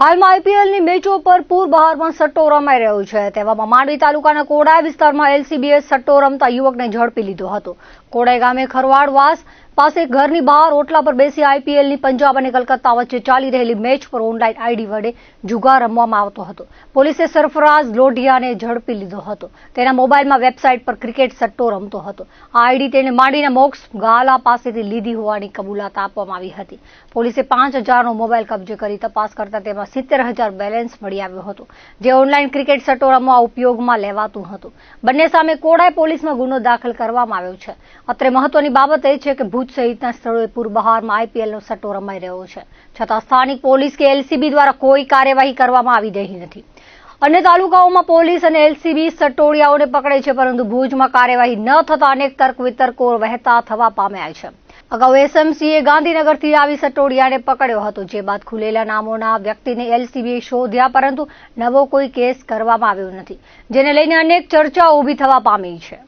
હાલમાં આઈપીએલની મેચો પર પૂર બહારમાં સટ્ટો રમાઈ રહ્યો છે. તેવામાં માંડવી તાલુકાના કોડાઈ વિસ્તારમાં એલસીબીએ સટ્ટો રમતા યુવકને ઝડપી લીધો હતો. કોડાઈ ગામે ખરવાડવાસ પાસે ઘરની બહાર ઓટલા પર બેસી આઈપીએલની પંજાબ અને કલકત્તા વચ્ચે ચાલી રહેલી મેચ પર ઓનલાઈન આઈડી વડે જુગાર રમવામાં આવતો હતો. પોલીસે સરફરાઝ લોઢિયાને ઝડપી લીધો હતો. તેના મોબાઈલમાં વેબસાઇટ પર ક્રિકેટ સટ્ટો રમતો હતો. આ આઈડી તેને માંડીને મોક્સ ગાલા પાસેથી લીધી હોવાની કબૂલાત આપવામાં આવી હતી. પોલીસે પાંચ હજારનો મોબાઈલ કબજે કરી તપાસ કરતા તેમાં સિત્તેર હજાર બેલેન્સ મળી આવ્યો હતો, જે ઓનલાઈન ક્રિકેટ સટ્ટો રમવા ઉપયોગમાં લેવાતું હતું. બંને સામે કોડાઈ પોલીસમાં ગુનો દાખલ કરવામાં આવ્યો છે. અત્રે મહત્વની બાબત એ છે કે ભુજ સહિતના સ્થળોએ પૂર્વબહારમાં આઈપીએલનો સટ્ટો રમાઈ રહ્યો છે. છતાં સ્થાનિક પોલીસ કે એલસીબી દ્વારા કોઈ કાર્યવાહી કરવામાં આવી રહી નથી. અન્ય તાલુકાઓમાં પોલીસ અને એલસીબી સટ્ટોડિયાઓને પકડે છે, પરંતુ ભુજમાં કાર્યવાહી ન થતા અનેક તર્ક વિતર્કો વહેતા થવા પામ્યા છે. અગાઉ એસએમસીએ ગાંધીનગરથી આવી સટોડિયાને પકડ્યો હતો, જે બાદ ખુલેલા નામોના વ્યક્તિને એલસીબીએ શોધ્યા, પરંતુ નવો કોઈ કેસ કરવામાં આવ્યો નથી, જેને લઈને અનેક ચર્ચાઓ ઊભી થવા પામી છે.